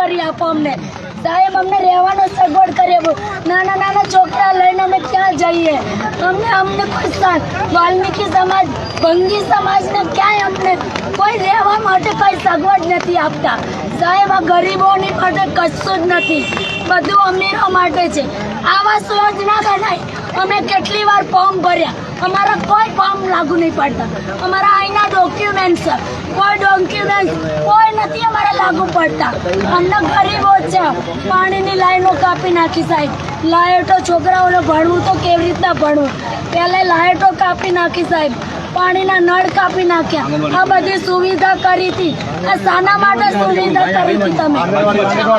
કરી આપો અમને. સાહેબ, અમને રહેવાનો સગવડ કરી આપો. નાના નાના છોકરા લઈને અમે ક્યાં જઈએ? અમને અમને કોઈ વાલ્મીકી સમાજ, ભંગી સમાજને ક્યાંય અમને કોઈ રહેવા માટે કોઈ સગવડ નથી આપતા. સાહેબ, આ ગરીબોની માટે કશું જ નથી. બધું અમીરો માટે છે. આવા યોજના બનાવી અમે કેટલી વાર ફોર્મ ભર્યા. અમારા કોઈ ફોર્મ લાગુ નહીં પડતા. અમારા અહીંના ડોક્યુમેન્ટ્સ કોઈ ડોક્યુમેન્ટ કોઈ નથી અમારે લાગુ પડતા. અમને ગરીબો છે. પાણીની લાઈનો કાપી નાખી સાહેબ. લાઇટો છોકરાઓને ભણવું તો કેવી રીતના ભણવું? પહેલે લાઇટો કાપી નાખી સાહેબ. પાણીના નળ કાપી નાખ્યા. આ બધી સુવિધા કરી હતી. આ શાના માટે સુવિધા કરી હતી તમે.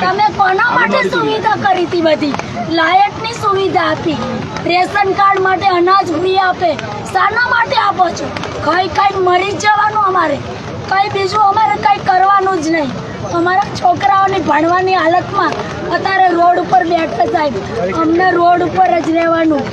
તમે કોના માટે સુવિધા કરી હતી બધી? લાયટની સુવિધા આપી. રેશન કાર્ડ માટે અનાજ ફ્રી આપે. શાના માટે આપો છો? કઈ કઈ મરી જવાનું અમારે. કઈ બીજું અમારે કઈ કરવાનું જ નહીં. અમારા છોકરાઓની ભણવાની હાલતમાં અત્યારે રોડ ઉપર બેઠા સાહેબ. અમને રોડ ઉપર જ રહેવાનું.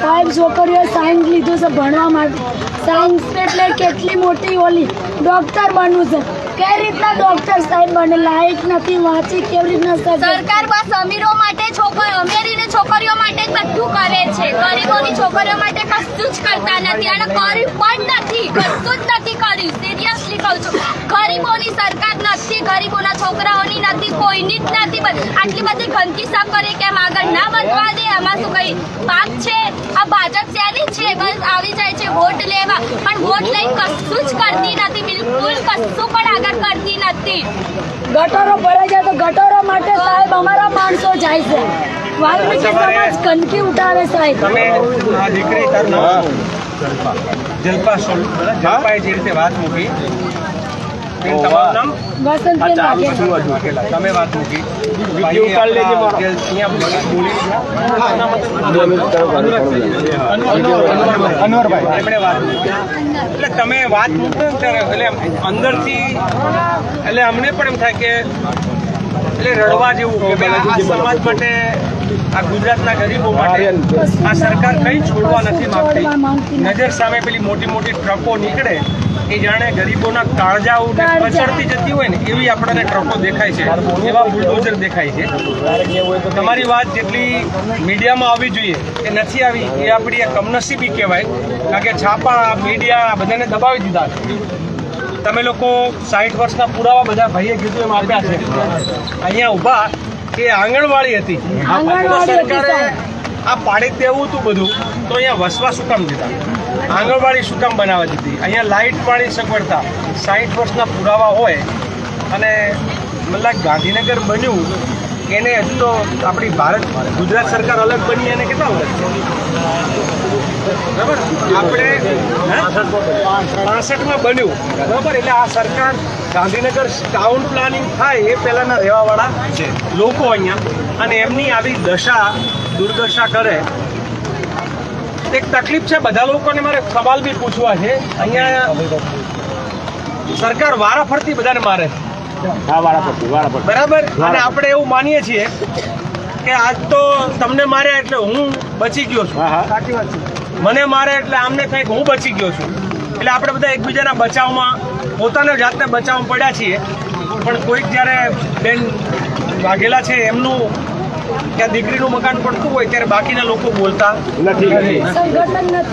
સાહેબ, છોકરીઓ સાયન્સ લીધું છે ભણવા માટે. સાયન્સ એટલે કેટલી મોટી ઓલી ડોક્ટર બનવું છે. કઈ રીતના ડોક્ટર સાહેબ બને લાયક નથી, વાંચી કેવી રીતના સરકાર બસ અમીરો માટે છોકરીઓ અમીરીને છોકરીઓ માટે બધું કરે છે. ગરીબોની છોકરીઓ માટે કશું જ કરતા નથી અને કરી પણ નથી, કશું જ નથી કર્યું સિરિયસલી કહું છું. ગરીબોની સરકાર નથી, ગરીબોના છોકરાઓની નથી, કોઈની જ નથી. આટલી બધી ગંદકી સાફ કરે કેમ? આગળ ના વધવા દે. આમાં શું કઈ પાક છે? આ ભાજપ શેની છે? બસ આવી જાય છે, વોટ લેવા. પણ વોટ લઈને કશું જ કરતી નથી. બિલકુલ કશું પણ આગળ કરતી નથી. ગટરો ભરાઈ જાય તો ગટરો માટે સાહેબ અમારા માણસો જાય છે. વાલ્મીકી સમાજ ગંદકી ઉઠાવે સાહેબ. તમે આ દીકરી શું? જલ્પા જલ્પાએ જે રીતે વાત મૂકી બેન, તમારું નામ. તમે વાત મૂકી. અનવરભાઈ એમણે વાત એટલે તમે વાત મૂકો ને ત્યારે એટલે અંદરથી એટલે અમને પણ એમ થાય કે એટલે રડવા જેવું કે આ સમાજ માટે આ ગુજરાતના ગરીબો માટે આ સરકાર કંઈ છોડવા નથી માંગતી. નજર સામે પેલી મોટી મોટી ટ્રકો નીકળે એ જાણે ગરીબોના કાળજા. કચડતી જતી હોય ને એવી આપણને ટ્રકો દેખાય છે એવા બુલડોઝર દેખાય છે. તમારી વાત જેટલી મીડિયામાં આવવી જોઈએ એ નથી આવી એ આપણી કમનસીબી કહેવાય કારણ કે છાપા મીડિયા બધાને દબાવી દીધા છે. તમે લોકો સાઠ વર્ષના પુરાવા બધા ભાઈએ કીધું એમ આપ્યા છે. અહીંયા ઊભા કે આંગણવાડી હતી. સરકારે આ પાડી દેવું હતું બધું તો અહીંયા વસવા શું કામ દીધા આંગણવાડી શું કામ બનાવવા દીધી? અહીંયા લાઇટ પાણી સગવડતા સાઠ વર્ષના પુરાવા હોય અને મતલબ ગાંધીનગર બન્યું, એને હજુ તો આપણી ભારત, ગુજરાત સરકાર અલગ બની એને કેટલા વર્ષ બરાબર? આપણે પાસઠમાં બન્યું. બરાબર? એટલે આ સરકાર ગાંધીનગર ટાઉન પ્લાનિંગ થાય એ પહેલાંના રહેવાવાળા છે, લોકો અહીંયા. અને એમની આવી દશા, દુર્દશા કરે એક તકલીફ છે બધા લોકોને મારે સવાલ બી પૂછવા છે. અહીંયા સરકાર વારા ફરતી બધાને મારે. છે બરાબર? અને આપણે એવું માનીએ છીએ કે આજ તો તમને માર્યા એટલે હું બચી ગયો છું. સાચી વાત મને મારે એટલે આમને થાય હું બચી ગયો છું. એટલે આપણે બધા એકબીજાના બચાવમાં પોતાને જાતને બચાવમાં પડ્યા છીએ. પણ કોઈક જ્યારે બેન વાઘેલા છે એમનું ત્યાં દીકરીનું મકાન પડતું હોય ત્યારે બાકીના લોકો બોલતા નથી.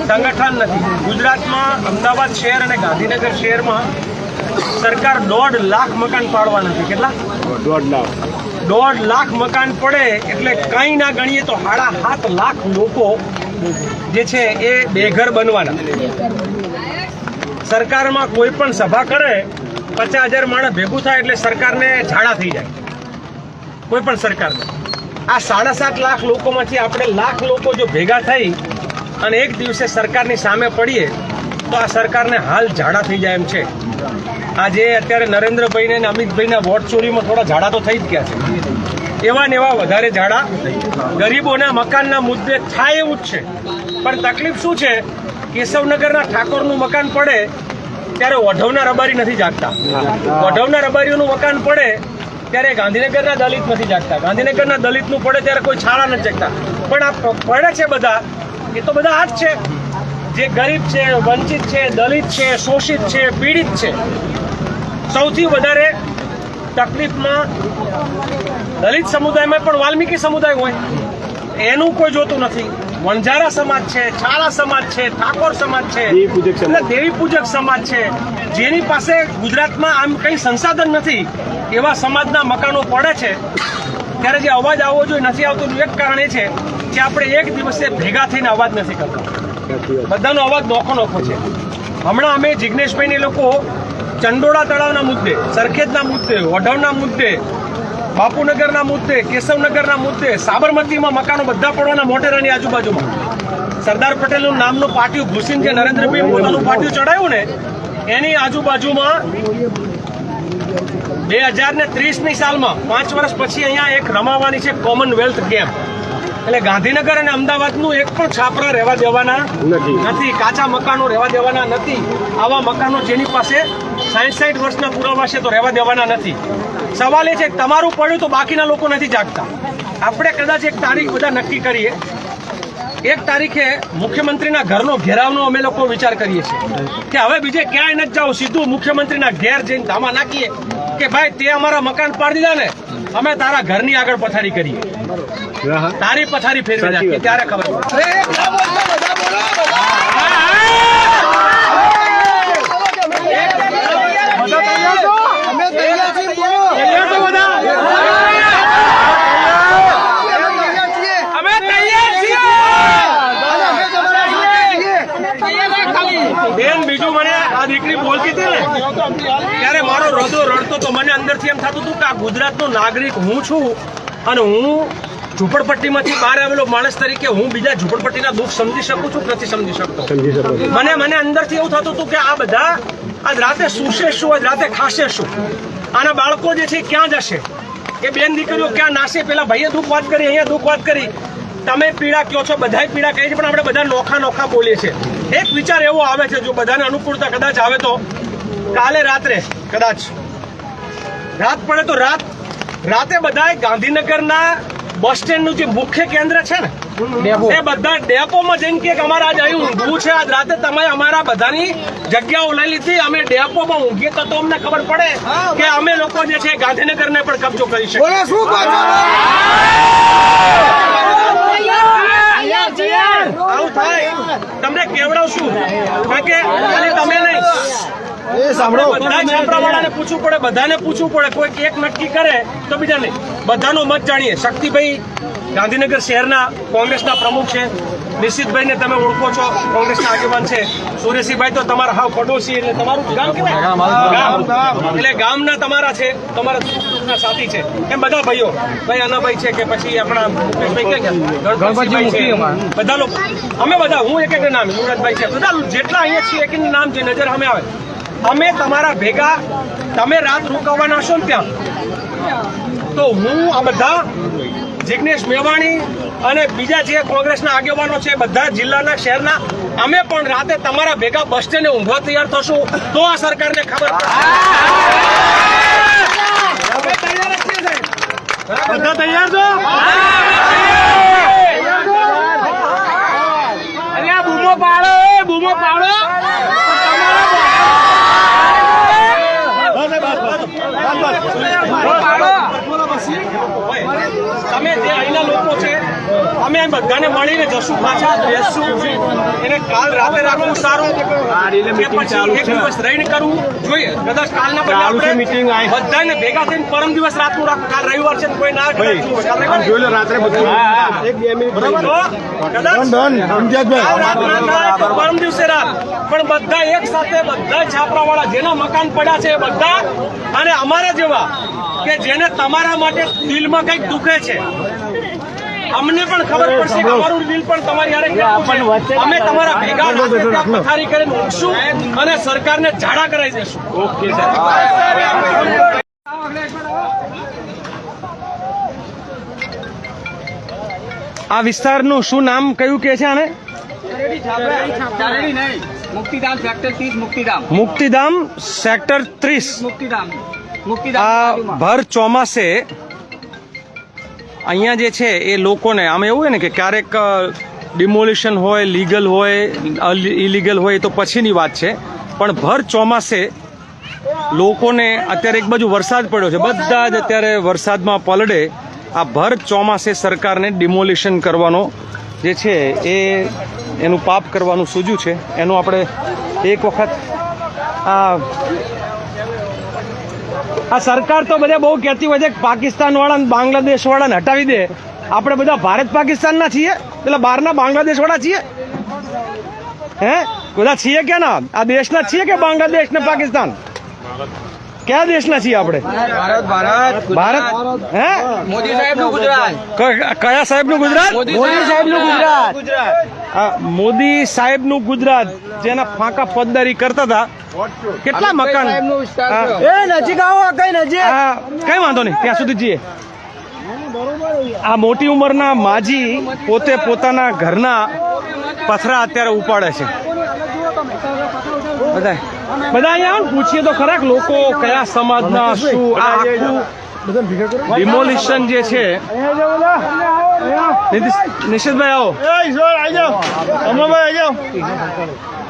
સંગઠન નથી. ગુજરાતમાં અમદાવાદ શહેર અને ગાંધીનગર શહેરમાં સરકાર દોઢ લાખ મકાન પાડવા નથી. કેટલા? દોઢ લાખ મકાન પડે એટલે કંઈ ના ગણીએ તો સાડા સાત લાખ લોકો જે છે એ બેઘર બનવાના. સરકારમાં કોઈ પણ સભા કરે પચાસ હજાર માણસ ભેગું થાય એટલે સરકારને ઝાડા થઈ જાય. કોઈ પણ સરકારને. આ સાડા સાત લાખ લોકોમાંથી આપણે લાખ લોકો જો ભેગા થઈ અને એક દિવસે સરકારની સામે પડીએ, તો આ સરકારને હાલ ઝાડા થઈ જાય એમ છે. આજે અત્યારે નરેન્દ્રભાઈને અને અમિતભાઈના વોટ ચોરીમાં થોડા ઝાડા તો થઈ જ ગયા છે. એવા ને એવા વધારે ઝાડા. ગરીબોના મકાનના મુદ્દે થાય એવું જ છે. પણ તકલીફ શું છે? કેશવનગરના ઠાકોરનું મકાન પડે, ત્યારે વઢવના રબારી નથી જાગતા. વઢવના રબારીઓનું મકાન પડે ત્યારે ગાંધીનગરના દલિત નથી જાગતા. ગાંધીનગરના દલિતનું પડે ત્યારે કોઈ છાળા નથી જાગતા પણ આ પડે છે બધા. એ તો બધા આ જ છે. જે ગરીબ છે વંચિત છે દલિત છે શોષિત છે પીડિત છે. સૌથી વધારે તકલીફમાં દલિત સમુદાયમાં પણ વાલ્મીકી સમુદાય હોય. એનું કોઈ જોતું નથી. વણઝારા સમાજ છે છાળા સમાજ છે ઠાકોર સમાજ છે દેવી પૂજક સમાજ. એટલે દેવી પૂજક સમાજ છે. જેની પાસે ગુજરાતમાં આમ કંઈ સંસાધન નથી. એવા સમાજના મકાનો પડે છે, ત્યારે જે અવાજ આવવો જોઈએ, નથી આવતો એક કારણ એ છે કે આપણે એક દિવસે ભેગા થઈને અવાજ નથી કરતા. બધાનો અવાજ નોખો નોખો છે. હમણાં અમે જિજ્ઞેશભાઈને લોકો ચંડોળા તળાવના મુદ્દે, સરખેજના મુદ્દે વઢવના મુદ્દે, બાપુનગરના મુદ્દે, કેશવનગરના મુદ્દે, સાબરમતીમાં મકાનો બધા પડવાના મોટેરાની આજુબાજુમાં. સરદાર પટેલનું નામનું પાટિયું ભૂસીને જે નરેન્દ્રભાઈ પોતાનું પાટિયું ચડાવ્યું ને, એની આજુબાજુમાં બે હજાર ને ત્રીસની સાલમાં પાંચ વર્ષ પછી અહીંયા એક રમાવાની છે કોમનવેલ્થ ગેમ એટલે ગાંધીનગર અને અમદાવાદનું એક પણ છાપરા રહેવા દેવાના નથી. કાચા મકાનો રહેવા દેવાના નથી. આવા મકાનો જેની પાસે સાઠ સાઠ વર્ષના પુરાવા છે તો રહેવા દેવાના નથી. સવાલ એ છે તમારું પડ્યું તો બાકીના લોકો નથી જાગતા. આપણે કદાચ એક તારીખ બધા નક્કી કરીએ. એક તારીખે મુખ્યમંત્રીના ઘરનો ઘેરાવનો અમે લોકો વિચાર કરીએ છીએ. કે હવે બીજે ક્યાંય નથી જાવ સીધું મુખ્યમંત્રીના ઘેર જઈને ધામા નાખીએ. કે ભાઈ તે અમારા મકાન પાડી દીધા ને અમે તારા ઘરની આગળ પથારી કરી તારી પથારી ફેરવી નાખી ત્યારે ખબર પડે. અમે તૈયાર છીએ બોલો. તૈયાર તો બધા? અમે તૈયાર છીએ. અમે તૈયાર છીએ અને અમે તમારા સાથે છીએ. બેન બીજું મને આ દીકરી બોલતી હતી ને. ત્યારે રડતો તો મને અંદરથી એમ થતું હતું કે આ ગુજરાતનો નાગરિક હું છું અને હું ઝૂંપડપટ્ટીમાંથી બહાર આવેલો માણસ તરીકે હું બીજા ઝૂંપડપટ્ટીના દુઃખ સમજી શકું છું નથી સમજી શકતો? મને મને અંદરથી એવું થતું હતું કે આ બધા આજ રાતે સૂશે શું? આજ રાતે ખાશે શું? આના બાળકો જે છે ક્યાં જશે? એ બેન દીકરીઓ ક્યાં નાશે પેલા ભાઈએ દુઃખ વાત કરી અહીંયા દુઃખ વાત કરી. તમે પીડા કહો છો બધાય પીડા કહે છે પણ આપણે બધા નોખા નોખા બોલીએ છીએ. એક વિચાર એવો આવે છે જો બધાને અનુકૂળતા કદાચ આવે તો કાલે રાત્રે કદાચ. રાત પડે તો રાત. રાતે બધાએ ગાંધીનગરના બસ સ્ટેન્ડનું જે મુખ્ય કેન્દ્ર છે ને એ બધા ડેપોમાં જઈને કે અમારે આજ અહીં ઊંઘવું છે. આજ રાતે તમે અમારા બધાની જગ્યાઓ લઈ લીધી. અમે ડેપોમાં ઊંઘીએ તો તો અમને ખબર પડે કે અમે લોકો જે છે ગાંધીનગરને પણ કબજો કરી શકીએ. શું આવું થાય. તમને કેવડાવશું? કારણ કે તમે નહીં. એ સાંભળો. બધા છાપરાવાળાને પૂછવું પડે બધાને પૂછવું પડે. કોઈ એક નક્કી કરે તો બીજા નહીં બધાનો મત જાણીએ. શક્તિભાઈ ગાંધીનગર શહેરના કોંગ્રેસના પ્રમુખ છે. નિશ્ચિતભાઈને તમે ઓળખો છો. કોંગ્રેસના આગેવાન છે. સુરેશીભાઈ તો તમારા હાવ પડોશી એટલે તમારું ગામ કેવાય ગામ એટલે ગામના તમારા છે. તમારા સુખના સાથી છે. એમ બધા ભાઈઓ. ભાઈ અનાભાઈ છે કે પછી આપણા મુકેશભાઈ છે. બધા લોકો. અમે બધા હું એક એક નામ યુવરાજભાઈ છે. બધા જેટલા અહીંયા છીએ એક નામ જે નજર અમે આવે અમે તમારા ભેગા તમે રાત રોકાવાના છો ને ત્યાં? તો હું આ બધા જિગ્નેશ મેવાણી અને બીજા જે કોંગ્રેસના આગેવાનો છે બધા જિલ્લાના શહેરના અમે પણ રાતે તમારા ભેગા બસ સ્ટેન્ડે ઊંઘવા તૈયાર થશું. તો આ સરકારને ખબર. બધા તૈયાર છો? અરે બૂમો પાડો બૂમો પાડો. તમે જે અહીંના લોકો અમે બધાને મળીને જશું પાછા બેસશું. એને કાલ રાતે રાખવું સારું. કે પછી એક દિવસ રહીને કરવું જોઈએ કદાચ કાલના પછી આપણે બધાને ભેગા થઈને પરમ દિવસ રાતનું રાખવું. કાલ રવિવાર છે કોઈ ના. જોઈ લો રાત્રે બધું એક બે મિનિટ બરાબર. પરમ દિવસે રાત. પણ બધા એક સાથે બધા છાપરાવાળા જેના મકાન પડ્યા છે એ બધા અને અમારા જેવા કે જેને તમારા માટે દિલમાં કંઈક દુખે છે અમને પણ ખબર પડશે કે અમારું દિલ પણ તમારી હારે છે. અમે તમારા ભેગા પથારી કરીને ઉઠશું અને સરકારને ઝાડા કરાવી દઈશું ઓકે આ વિસ્તારનું શું નામ કયું કે છે આને? મુક્તિધામ સેક્ટર ત્રીસ મુક્તિધામ. મુક્તિધામ સેક્ટર ત્રીસ. મુક્તિધામ. મુક્તિધામ આ ભર ચોમાસે અહીંયા જે છે એ લોકોને, આમ એવું હોય ને કે ક્યારેક ડિમોલિશન હોય લીગલ હોય ઇલીગલ હોય તો પછીની વાત છે. પણ ભર ચોમાસે લોકોને અત્યારે એક બાજુ વરસાદ પડ્યો છે. બધા જ અત્યારે વરસાદમાં પલડે આ ભર ચોમાસે સરકારને ડિમોલિશન કરવાનો જે છે એ એનું પાપ કરવાનું સૂજ્યું છે. એનું આપણે એક વખત આ આ સરકાર તો બધા બહુ કહેતી હોય છે કે બાંગ્લાદેશ વાળાને હટાવી દે. આપણે બધા ભારત પાકિસ્તાનના છીએ. એટલે બહારના બાંગ્લાદેશ વાળા છીએ. હે? બધા છીએ કે ના આ દેશના છીએ કે બાંગ્લાદેશ ને પાકિસ્તાન? કયા દેશના છીએ આપણે? ભારત ભારત ભારત હે? મોદી સાહેબનું ગુજરાત. કયા સાહેબનું ગુજરાત? મોદી સાહેબનું ગુજરાત. ગુજરાત. મોદી મોદી સાહેબનું ગુજરાત જેના ફાંકા પદદારી કરતા હતા. કેટલા મકાન. એ નજીક આવો કઈ નજીક? કઈ વાંધો નહીં ત્યાં સુધી જઈએ. આ મોટી ઉંમરના માજી પોતે પોતાના ઘરના પથરા અત્યારે ઉપાડે છે. બધા બધા અહીંયા આવો. ને પૂછીએ તો ખરાક લોકો કયા સમાજના શું આ આખું ડિમોલિશન જે છે. નિશિતભાઈ આવો. ઈશ્વર આવી જાઓ. અમરભાઈ આવી જાઓ.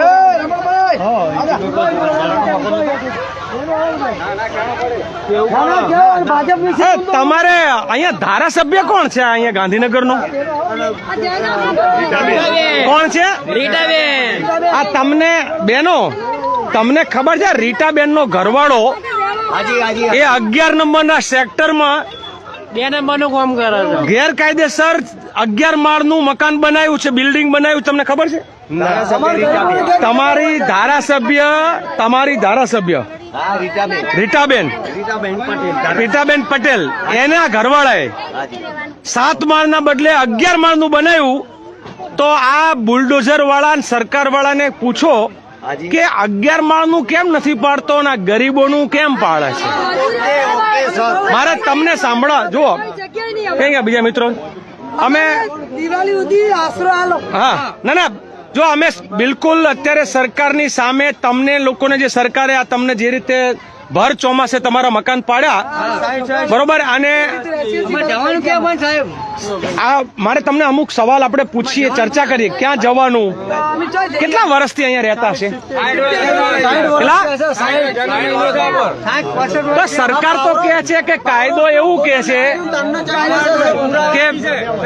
એ રમણભાઈ! એ, તમારે અહીંયા ધારાસભ્ય કોણ છે અહીંયા ગાંધીનગરનો? કોણ છે? આ તમને બેનો તમને ખબર છે રીટાબેન નો ઘરવાળો એ અગિયાર નંબરના સેક્ટરમાં બે નંબર કામ કરે છે? ગેરકાયદેસર અગિયાર માળનું મકાન બનાવ્યું છે બિલ્ડિંગ બનાવ્યું તમને ખબર છે? તમારી ધારાસભ્ય તમારી ધારાસભ્ય. રીટાબેન. રીટાબેન પટેલ એના ઘરવાળાએ સાત માળના બદલે અગિયાર માળનું બનાવ્યું તો આ બુલડોઝર વાળા સરકાર વાળાને પૂછો કે અગિયાર માળનું કેમ નથી પાડતો અને ગરીબોનું કેમ પાડે છે? મારે તમને સાંભળવા જુઓ. કઈ ગયા બીજા મિત્રો? અમે દિવાળી સુધી આશરો આલો. હા. ના ના. જો અમે બિલકુલ અત્યારે સરકારની સામે તમને લોકોને જે સરકારે આ તમને જે રીતે ભર ચોમાસે તમારા મકાન પાડ્યા? બરોબર અને આ મારે તમને અમુક સવાલ આપણે પૂછીએ ચર્ચા કરીએ. ક્યાં જવાનું? કેટલા વર્ષથી અહીંયા રહેતા છે તો સરકાર તો કહે છે કે કાયદો એવું કહે છે કે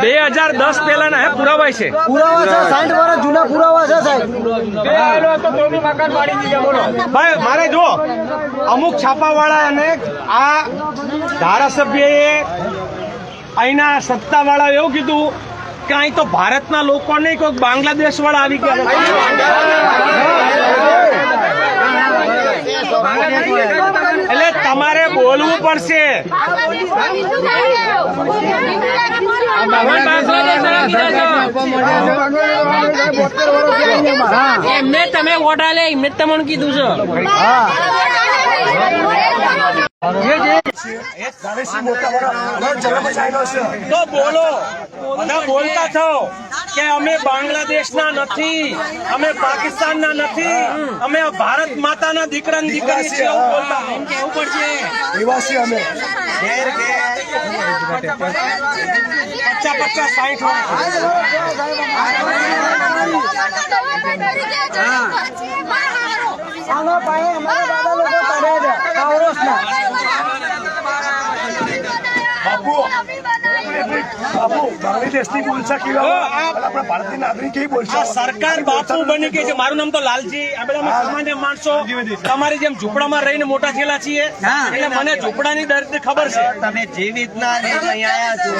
બે હજાર દસ પહેલાના ના પુરાવાય છે. પુરાવા છે સાઠ વર્ષ જૂના પુરાવા છે સાહેબ. ભાઈ મારે જો અમુક છાપાવાળા અને આ ધારાસભ્યએ અહીંના સત્તાવાળા એવું કીધું કે અહીં તો ભારતના લોકો નહીં કોઈક બાંગ્લાદેશ વાળા આવી ગયા એટલે તમારે બોલવું પડશે. એમને તમે વોટ આલે એમને તમને કીધું છે. તો બોલો બધા બોલતા થો કે અમે બાંગ્લાદેશના નથી અમે પાકિસ્તાનના નથી અમે ભારત માતાના દીકરા ને દીકરી છીએ એવું બોલતા કેવું પડશે નિવાસી અમે. પચાસ પચાસ સાઠ આનો પાણી અમારા દાદા લોકો કરે છે કાવરોસના. બાપુ બાંગ્લાદેશની બોલશા કેવા આપણા ભારતની નાગરિક કેવી બોલશા સરકાર બાપુ બની ગઈ છે. મારું નામ તો લાલજી. આ સામાન્ય માણસો. તમારી જેમ ઝૂંપડામાં રહીને મોટા થયેલા છીએ. એટલે મને ઝૂંપડાની દર્દ ખબર છે. તમે જે રીતના અહીંયા આવ્યા છો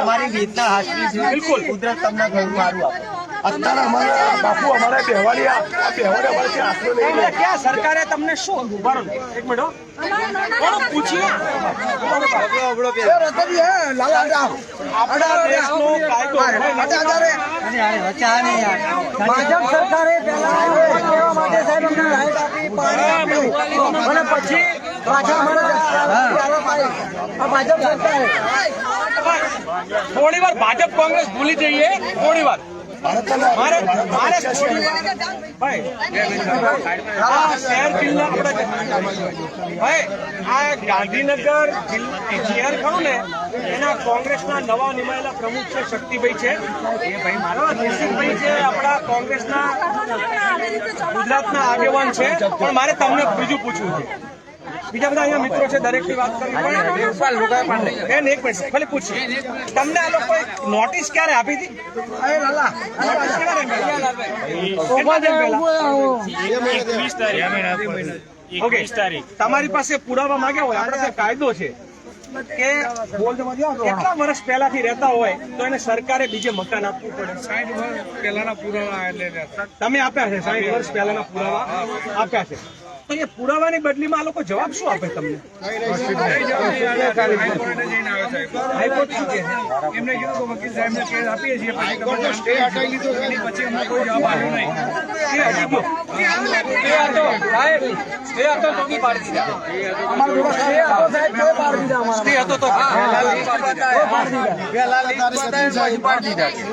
તમારી રીતના હાજરી બિલકુલ. કુદરત તમને ઘણું સારું આપે. અત્યારે અમારે બાપુ અમારે બેહવાની બેહવાની અમારે ત્યાં આશરો નહીં ક્યાં સરકારે તમને શું ઊભા એક મિનિટ દેશનો ભાજપ સરકારે પહેલા માટે સાહેબ અમને રાઈટ આપી પાડી અને પછી પાછા અમારા આ ભાજપ સરકારે. થોડી વાર ભાજપ કોંગ્રેસ ભૂલી જઈએ. થોડી વાર. મારે મારે. ભાઈ જિલ્લા આપણે ભાઈ, આ ગાંધીનગર શહેર ખરું ને, એના કોંગ્રેસના નવા નિમાયેલા પ્રમુખ છે શક્તિભાઈ છે. એ ભાઈ મારા નિશિતભાઈ છે, આપણા કોંગ્રેસના ગુજરાતના આગેવાન છે. પણ મારે તમને બીજું પૂછવું છે. બીજા બધા અહીંયા મિત્રો છે દરેકની વાત કરી પડે બેન એક મિનિટ ખાલી પૂછીએ તમને આ લોકોએ નોટિસ ક્યારે આપી હતી? ઓકે તમારી પાસે પુરાવા માંગ્યા હોય? આપણા કાયદો છે કે કેટલા વર્ષ પહેલાથી રહેતા હોય તો એને સરકારે બીજે મકાન આપવું પડે? સાઈઠ વર્ષ પહેલાના પુરાવા એટલે તમે આપ્યા છે સાઈઠ વર્ષ પહેલાના પુરાવા? આપ્યા છે. તો એ પુરાવાની બદલીમાં આ લોકો જવાબ શું આપે તમને? હાઈકોર્ટ શું કહે એમને કીધું કે વકીલ સાહેબને કેસ આપીએ છીએ પછી સ્ટે હટાવી લીધો પછી અમને કોઈ જવાબ આવ્યો નહીં. એ હજી ગયો. સ્ટે હતો સાહેબ સ્ટે હતો તો બી પાડી દીધા સ્ટે હતો તો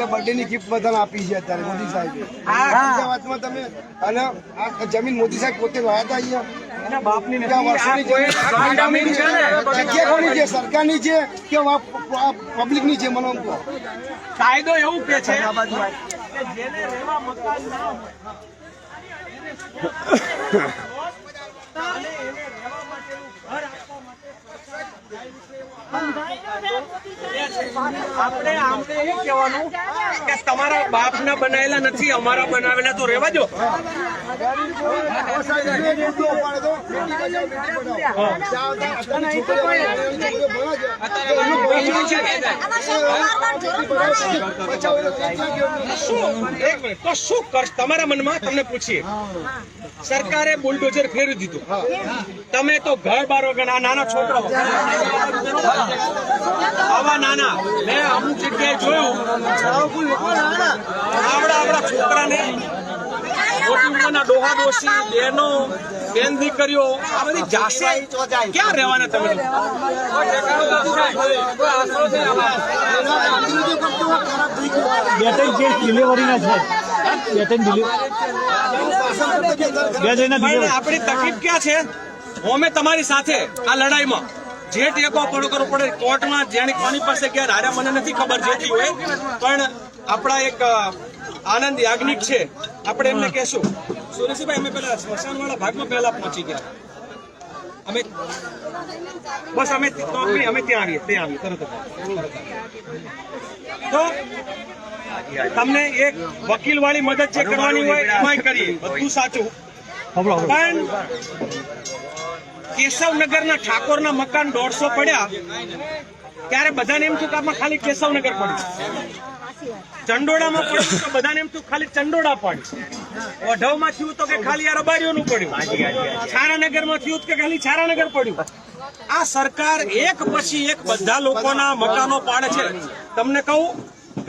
બર્થડે ની ગિફ્ટ બધાને આપી છે અત્યારે મોદી સાહેબ. આ અમદાવાદમાં તમે અને આ જમીન મોદી સાહેબ પોતે લાયા હતા અહીંયા એના બાપની નથી. છે જગ્યા કોની છે? સરકારની છે કે પબ્લિકની છે મને કહો? કાયદો એવું કે છે કે જેને રહેવા મકાન ના હોય અને એને રહેવા માટેનું ઘર આપવા માટે આપણે આમને એ કહેવાનું કે તમારા બાપના બનાવેલા નથી, અમારા બનાવેલા તો રહેવા જો તો શું કરશ તમારા મનમાં તમને પૂછીએ. સરકારે બુલડોઝર ફેરવી દીધું. તમે તો ઘર બાર વગર નાનો છોકરાઓ આવા નાના મેં અમુક જગ્યાએ જોયું. આવડા આવડા છોકરાને મોટી ઉંમરના ડોહા ડોસી બહેનો બેન દીકરીઓ આ બધી જાશે. ક્યાં રહેવાના તમે? બે ત્રણ કેસ ડિલિવરીના છે બે ત્રણ ડિલિવરી બે આપણી તકલીફ ક્યાં છે? અમે તમારી સાથે આ લડાઈમાં. જે ટેકો પડો કરવો પડે કોર્ટમાં જેની કોની પાસે ગયા હારે મને નથી ખબર જે હોય પણ આપણા એક આનંદ યાજ્ઞિક છે. આપણે એમને કહેશું. સુરેશભાઈ અમે પેલા સ્મશાનવાળા ભાગમાં પહેલા પહોંચી ગયા. અમે બસ અમે અમે ત્યાં આવીએ ત્યાં આવીએ તરત તો તમને એક વકીલ વાળી મદદ જે કરવાની હોય એમાંય કરીએ. બધું સાચું. પણ કેશવનગરના ઠાકોરના મકાન દોઢસો પડ્યા ત્યારે બધાને એમ થયું કે આમાં ખાલી કેશવનગર પડ્યું ચંડોળામાં પડ્યું તો બધાને એમ થયું ખાલી ચંડોળા પડ્યું ઓઢવમાં થયું તો કે ખાલી આ રબારીઓનું પડ્યું. છારાનગરમાં થયું કે ખાલી છારાનગર પડ્યું. આ સરકાર એક પછી એક બધા લોકોના મકાનો પાડે છે. તમને કહું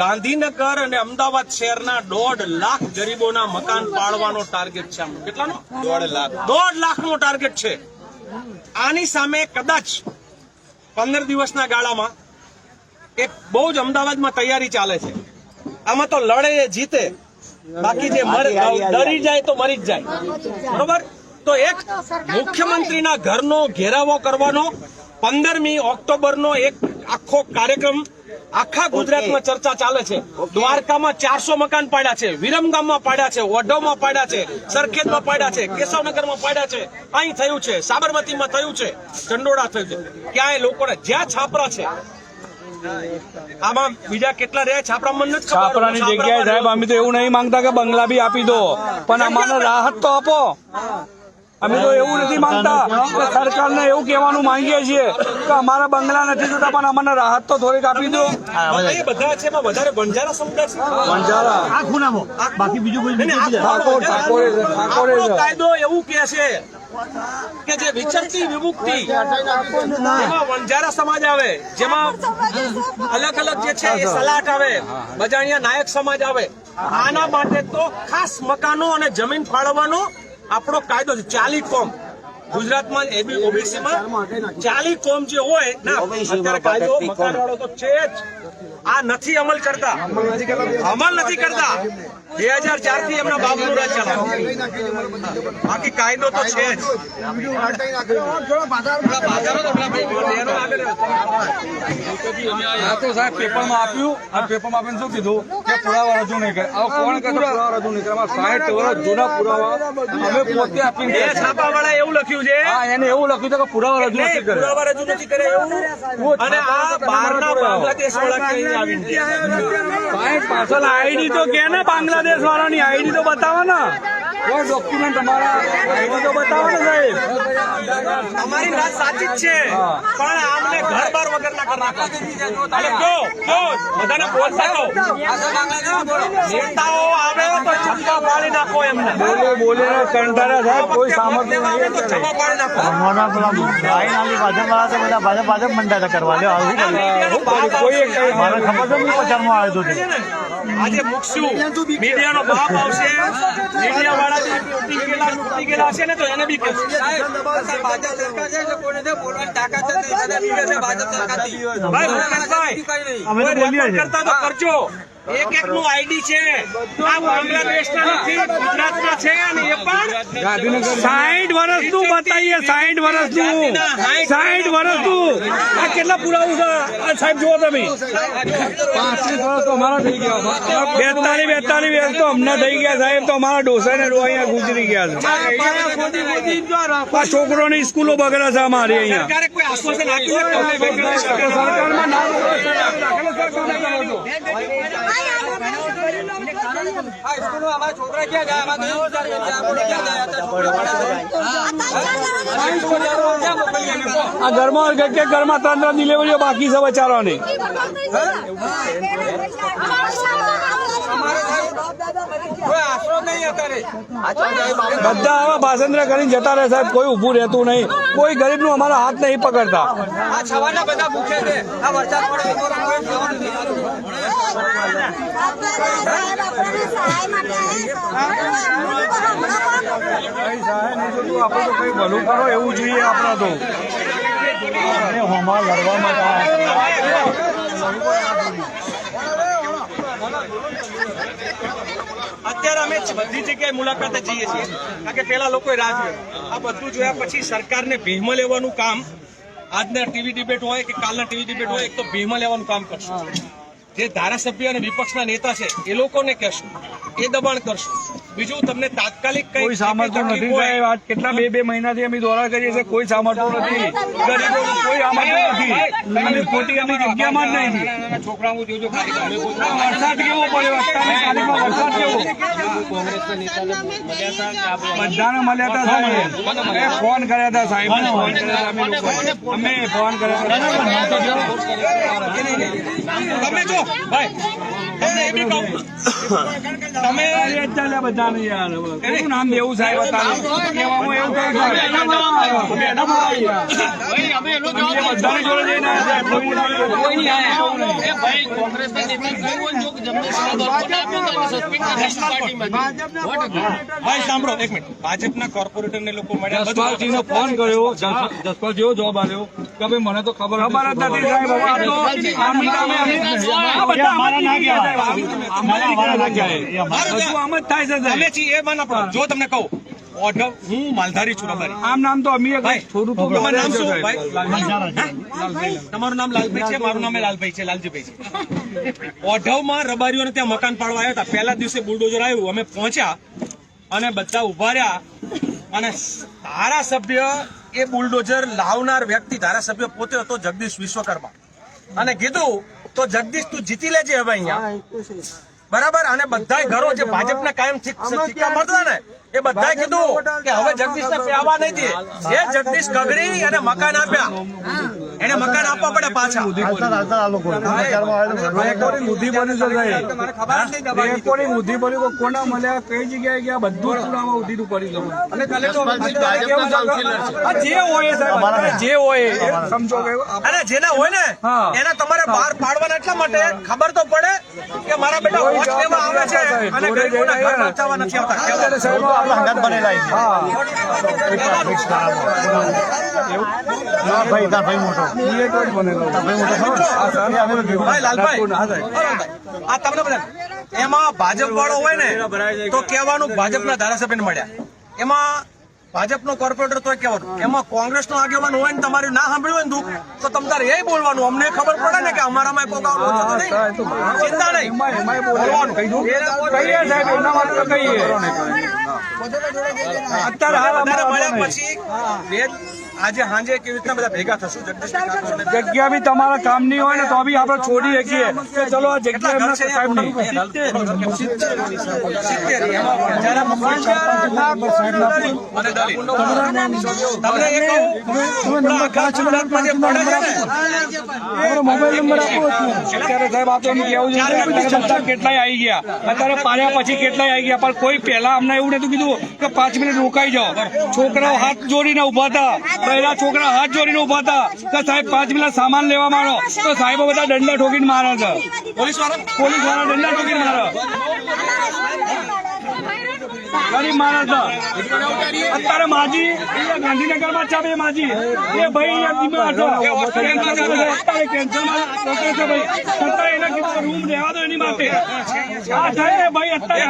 ગાંધીનગર અને અમદાવાદ શહેરના દોઢ લાખ ગરીબોના મકાન પાડવાનો ટાર્ગેટ છે કેટલાનો? દોઢ લાખ. દોઢ લાખનો ટાર્ગેટ છે. આની સામે કદાચ પંદર દિવસના ગાળામાં એ બહુ જ અમદાવાદમાં તૈયારી ચાલે છે. આમાં તો લડે જીતે. બાકી જે મરે ડરી જાય તો મરી જ જાય. બરોબર? તો એક મુખ્યમંત્રીના ઘરનો ઘેરાવો કરવાનો પંદરમી ઓક્ટોબરનો એક આખો કાર્યક્રમ આખા ગુજરાતમાં ચર્ચા ચાલે છે. દ્વારકામાં ચારસો મકાન પાડ્યા છે વિરમગામમાં પાડ્યા છે વઢવમાં પાડ્યા છે સરખેજમાં પાડ્યા છે કેશવનગરમાં પાડ્યા છે. અહીં થયું છે સાબરમતીમાં થયું છે ચંડોળા થયું છે. ક્યાંય લોકોને જ્યાં છાપરા છે આમાં બીજા કેટલા રહ્યા છાપરા મને નથી. છાપરાની જગ્યાએ સાહેબ અમે તો એવું નહીં માંગતા કે બંગલા બી આપી દો. પણ અમારે રાહત તો આપો. અમે તો એવું નથી માંગતા કે સરકારને એવું કહેવાનું માંગીએ છીએ કે અમારા બંગલા નથી જોતા પણ અમને રાહત તો થોડીક આપી દો. બધા છે એમાં વધારે બંજારા સમુદાય છે? બંજારા આખું નામો બાકી બીજું કોઈ ઠાકોર ઠાકોરે ઠાકોરે કાયદો એવું કે છે કે જે વિચરતી વિમુક્તિ જેમાં વંજારા સમાજ આવે જેમાં અલગ અલગ જે છે એ સલાટ આવે બજાણિયા નાયક સમાજ આવે. આના માટે તો ખાસ મકાનો અને જમીન ફાળવવાનો આપણો કાયદો છે. ચાલી કોમ. ગુજરાતમાં એબી ઓબીસીમાં ચાલી કોમ જે હોય ના અત્યારે કાયદો મકાન વાળો તો છે જ. આ નથી અમલ કરતા. અમલ નથી કરતા. બે હજાર ચારથી એમના બાપનું રાજ ચલાવે બાકી કાયદો તો છે જ. આ તો સાહેબ પેપરમાં આપ્યું. આ પેપરમાં આપીને શું કીધું? કે પુરાવા રજૂ નહીં કરે. હવે કોણ કે પુરાવા રજૂ નહીં કરે? આમાં સાઠ વર્ષ જૂના પુરાવા અમે પોતે આપીને બે છાપા વાળા એવું લખ્યું છે. હા એને એવું લખ્યું છે કે પુરાવા રજૂ નથી નહીં, કરે. પુરાવા રજૂ નથી કરે એવું. અને આ બહારના બાંગ્લાદેશ વાળા કઈ આવીને સાહેબ પાછળ આઈડી તો કે ને બાંગ્લાદેશ વાળાની આઈડી તો બતાવો ને. કોઈ ડોક્યુમેન્ટ તમારા આઈડી તો બતાવો ને સાહેબ. અમારી વાત સાચી જ છે. પણ આમને ઘર બાર વગર ના કરી નાખો જો બધાને બોલ કહો નેતાઓ આવે તો ચપ્પા પાડી નાખો એમને. બોલે બોલે ને સાહેબ કોઈ સામર્થ્ય નહીં તો ચપ્પા પાડી નાખો. ભાજપ વાળા તો બધા ભાજપ ભાજપ મંડા કરવા લ્યો. આવી કોઈ મારા ખબર છે હું પ્રચારમાં આવ્યો છે આજે મૂકશું મીડિયાનો બાપ આવશે. મીડિયા વાળા જે ગયેલા તૂટી ગયેલા હશે ને તો એને બી કહેશું. ભાઈ ભૂપેશભાઈ, અમે તો કોઈ બોલીએ રેકોર્ડ છીએ. કરતા તો કરજો. એક એક નું આઈડી છે. આ બાંગ્લાદેશના નથી ગુજરાતના છે અને એ પણ સાઠ વર્ષનું બતાવીએ સાઠ વર્ષનું. વર્ષનું આ કેટલા પુરાવું છે? આ સાહેબ જુઓ તમે. પાંત્રીસ વર્ષ તો અમારા થઈ ગયા. બેતાલીસ બેતાલીસ વર્ષ તો અમને થઈ ગયા સાહેબ. તો અમારા ડોસા ને અહીંયા ગુજરી ગયા છે. આ છોકરોની સ્કૂલો બગડે છે અમારી અહીંયા. છે. આ ઘરમાં કે કે ઘરમાં ત્રણ ત્રણ ડિલિવરીઓ બાકી છે બચારાની બધા આવા ભાષાંતર કરીને જતા રહે સાહેબ કોઈ ઊભું રહેતું નહીં. કોઈ ગરીબનું અમારા હાથ નહીં પકડતા. ભલું કરો એવું જોઈએ આપણે તો લડવા માટે અત્યારે અમે બધી જગ્યાએ મુલાકાતે જઈએ છીએ. કારણ કે પેલા લોકોએ રાહ જોઈ. આ બધું જોયા પછી સરકારને ભીમમાં લેવાનું કામ આજના ટીવી ડિબેટ હોય કે કાલના ટીવી ડિબેટ હોય, એક તો ભીમમાં લેવાનું કામ કરશું. જે ધારાસભ્ય અને વિપક્ષના નેતા છે એ લોકોને કહેશું એ દબાણ કરશું બીજું તમને તાત્કાલિક કોઈ સામર્થ્ય નથી વાત કેટલા બે બે મહિનાથી અમે દોરા કરીએ છીએ કોઈ સામર્થ્ય નથી ગરીબોનું કોઈ સામર્થ્ય નથી અને ખોટી અમે જગ્યામાં જ નહીં છોકરાઓ જોજો વરસાદ કેવો પડ્યો વરસાદ કેવો બધાને મળ્યા હતા સાહેબ ફોન કર્યા હતા સાહેબ ફોન કર્યા હતા અમે ફોન કર્યા હતા તમે જો ભાઈ તમને એ બી કહું તમે બધાને યાર કોનું નામ દેવું સાહેબ અત્યારે એવું બધાની જોડે જઈને આવ્યા છે. કોઈ નહીં આવ્યા. ભાઈ સાંભળો એક મિનિટ. ભાજપના કોર્પોરેટર ને લોકો મળ્યા. બધું ફોન કર્યો. જસપાલજી જસપાલ જેવો જવાબ આવ્યો કે ભાઈ મને તો ખબર ખબર જ નથી સાહેબ આ તો બધા આમ ગયા આમ જ તમને કહું હું માલધારી છું આમ નામ તો થોડું નામ શું? ભાઈ તમારું નામ લાલભાઈ છે મારું નામ લાલભાઈ છે લાલજીભાઈ છે. ઓઢવમાં રબારીઓને ત્યાં મકાન પાડવા આવ્યા હતા. પહેલા દિવસે બુલડોઝર આવ્યું. અમે પહોંચ્યા અને બધા ઊભા રહ્યા. અને ધારાસભ્ય એ બુલડોઝર લાવનાર વ્યક્તિ ધારાસભ્ય પોતે હતો જગદીશ વિશ્વકર્મા. અને કીધું તો જગદીશ તું જીતી લેજે હવે અહીંયા. બરાબર? અને બધાય ઘરો જે ભાજપના કાયમ સિક્કા મળતા ને? એ બધાએ કીધું કે હવે જગદીશને પ્યાવા નહીં દે જે જગદીશ ગગડી અને મકાન આપ્યા. એને મકાન આપવા પડે પાછા. હાલતા હાલતા આ લોકો પ્રચારમાં આવેલું રેકોર્ડિંગ બુદ્ધિ બની બની કોના મળ્યા કઈ જગ્યાએ ગયા? બધું જ ઉધી કરી દઉં અને કાલે તો અત્યારે કેવું છે. જે હોય સાહેબ જે હોય સમજો કે અને જેના હોય ને. એને તમારે બહાર પાડવાના એટલા માટે ખબર તો પડે કે મારા બેટા વોચ લેવા આવે છે અને ગરીબોના ઘર બચાવવા નથી આવતા. આપણા હંગાત બનેલા હા. ભાઈ તાર ભાઈ મોટો. ભાઈ લાલભાઈ. આ તમને બધા એમાં ભાજપ વાળો હોય ને તો કહેવાનું ભાજપના ધારાસભ્ય મળ્યા. એમાં ભાજપનો કોર્પોરેટર તો કહેવાનું. એમાં કોંગ્રેસનો આગેવાન હોય ને તમારે ના સાંભળ્યું હોય ને દુઃખ તો તમ તારે એ બોલવાનું. અમને ખબર પડે ને કે અમારામાં કોઈ નહીં. ચિંતા નહીં. કહીએ સાહેબ? એમના માટે તો કહીએ અત્યારે હાલ વધારે મળ્યા પછી આજે સાંજે કેવી રીતના બધા ભેગા થશું? જગ્યા બી તમારા કામની હોય ને તો બી આપણે છોડી શકીએ. કે ચલો આ જગ્યા એમના મોબાઈલ નંબર આપો અત્યારે. સાહેબ કેવું છે? કેટલાય આવી ગયા. અત્યારે પાડ્યા પછી કેટલાય આવી ગયા. પણ કોઈ પહેલા અમને એવું નતું કીધું કે પાંચ મિનિટ રોકાઈ જાઓ. છોકરાઓ હાથ જોડીને ઊભા હતા પહેલા છોકરા હાથ જોડીને ઊભા હતા. કે સાહેબ પાંચ મિનિટ સામાન લેવા માંડો તો સાહેબો બધા દંડા ઠોકીને મારે છે. પોલીસવાળા પોલીસવાળા દંડા ઠોકીને મારે ગરીબ માણસ અત્યારે માજી અહીંયા ગાંધીનગરમાં છે માજી. એ ભાઈ અહીંયા ધીમે હતો અત્યારે કેન્સરમાં ડોક્ટર છે ભાઈ. છતાં એને કીધું રૂમ રહેવા દો એની માટે. આ થાય ભાઈ અત્યારે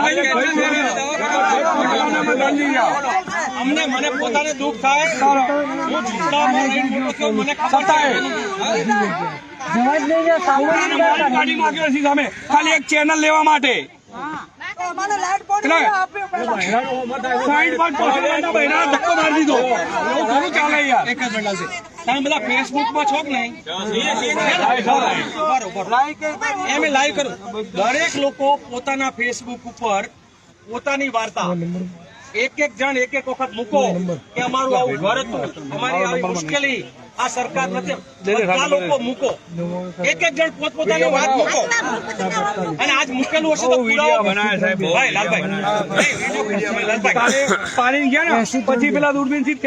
અમને મને પોતાને દુઃખ થાય હું રહીને મોટો થયો, મને ખબર સામે. ખાલી એક ચેનલ લેવા માટે. ફેસબુક ફેસબુકમાં છો કે નહીં? એમ લાઈવ કરું. દરેક લોકો પોતાના ફેસબુક ઉપર પોતાની વાર્તા એક એક જણ એક એક વખત મૂકો કે અમારું આવું ઘર હતું. અમારી આવી મુશ્કેલી આ સરકાર નથી. બધા લોકો મૂકો. એક એક જણ પોતપોતાની વાત મૂકો. અને આજ મુશ્કેલી હશે તો પુરાવો ભાઈ લાલભાઈ. પાણી ગયા ને? પછી પેલા દૂરબીનથી